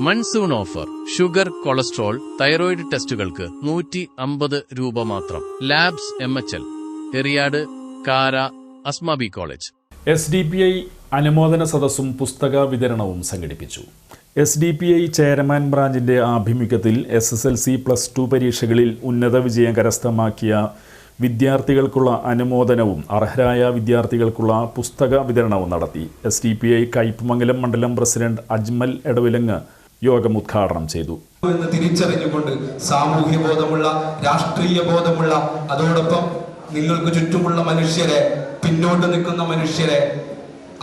Monsoon offer. Sugar cholesterol thyroid ടെസ്റ്റുകൾക്ക് നൂറ്റി അമ്പത് രൂപ മാത്രം. Labs M H L. Eriyad Kara Asmabi college. S D P I അനുമോദന സദസ്സും പുസ്തക വിതരണവും സംഘടിപ്പിച്ചു. S D P I chairman ബ്രാഞ്ചിന്റെ ആഭിമുഖ്യത്തിൽ S S L C plus two പരീക്ഷകളിൽ ഉന്നത വിജയം കരസ്ഥമാക്കിയ വിദ്യാർത്ഥികൾക്കുള്ള അനുമോദനവും അർഹരായ വിദ്യാർത്ഥികൾക്കുള്ള പുസ്തക വിതരണവും നടത്തി. S D P I Kaipamangalam മണ്ഡലം പ്രസിഡന്റ് അജ്മൽ എടവിലങ്ങ് യോഗം ഉദ്ഘാടനം ചെയ്തു. എന്ന് തിരിച്ചറിഞ്ഞുകൊണ്ട് സാമൂഹ്യ ബോധമുള്ള രാഷ്ട്രീയ ബോധമുള്ള അതോടൊപ്പം നിങ്ങൾക്ക് ചുറ്റുമുള്ള മനുഷ്യരെ പിന്നോട്ട് നിൽക്കുന്ന മനുഷ്യരെ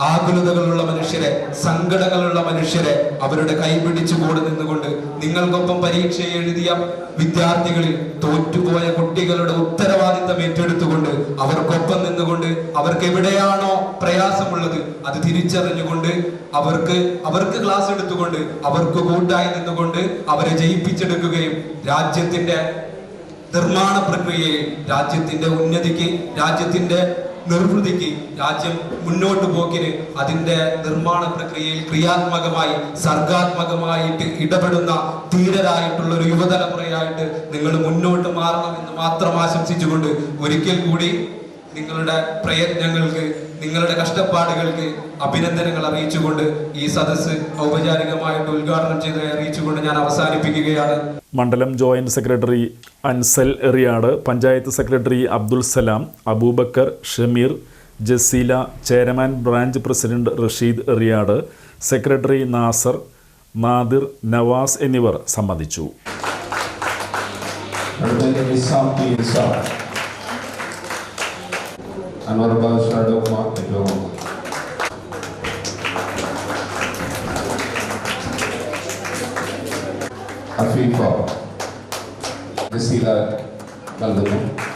ആകുലതകളുള്ള മനുഷ്യരെ സങ്കടങ്ങളുള്ള മനുഷ്യരെ അവരുടെ കൈപിടിച്ചു കൂടെ നിന്നുകൊണ്ട് നിങ്ങൾക്കൊപ്പം പരീക്ഷ എഴുതിയ വിദ്യാർത്ഥികളിൽ തോറ്റുപോയ കുട്ടികളുടെ ഉത്തരവാദിത്തം ഏറ്റെടുത്തുകൊണ്ട് അവർക്കൊപ്പം നിന്നുകൊണ്ട് അവർക്ക് എവിടെയാണോ പ്രയാസമുള്ളത് അത് തിരിച്ചറിഞ്ഞുകൊണ്ട് അവർക്ക് അവർക്ക് ക്ലാസ് എടുത്തുകൊണ്ട് അവർക്ക് കൂട്ടായി നിന്നുകൊണ്ട് അവരെ ജയിപ്പിച്ചെടുക്കുകയും രാജ്യത്തിന്റെ നിർമ്മാണ പ്രക്രിയയിൽ രാജ്യത്തിന്റെ ഉന്നതിക്ക് രാജ്യത്തിന്റെ നിർവൃതിക്ക് രാജ്യം മുന്നോട്ട് പോക്കിന് അതിന്റെ നിർമ്മാണ പ്രക്രിയയിൽ ക്രിയാത്മകമായി സർഗാത്മകമായിട്ട് ഇടപെടുന്ന ധീരരായിട്ടുള്ള ഒരു യുവതലമുറയായിട്ട് നിങ്ങൾ മുന്നോട്ട് മാറണമെന്ന് മാത്രം ആശംസിച്ചുകൊണ്ട് ഒരിക്കൽ കൂടി നിങ്ങളുടെ പ്രയത്നങ്ങൾക്ക് നിങ്ങളുടെ കഷ്ടപ്പാടുകൾക്ക് അഭിനന്ദനങ്ങൾ അറിയിച്ചുകൊണ്ട് ഈ സദസ്സ് ഔപചാരികമായിട്ട് ഉദ്ഘാടനം ചെയ്ത് അറിയിച്ചുകൊണ്ട് ഞാൻ അവസാനിപ്പിക്കുകയാണ്. മണ്ഡലം joint secretary Ansal Eriyad panchayat secretary Abdul Salam Abubakar Shameer Jaseela chairman branch president Rasheed Eriyad secretary Nasar Nadir Navas എന്നിവർ സംബന്ധിച്ചു. Honorable Shadow Mark Degawang. Afifa. Priscilla Calderon.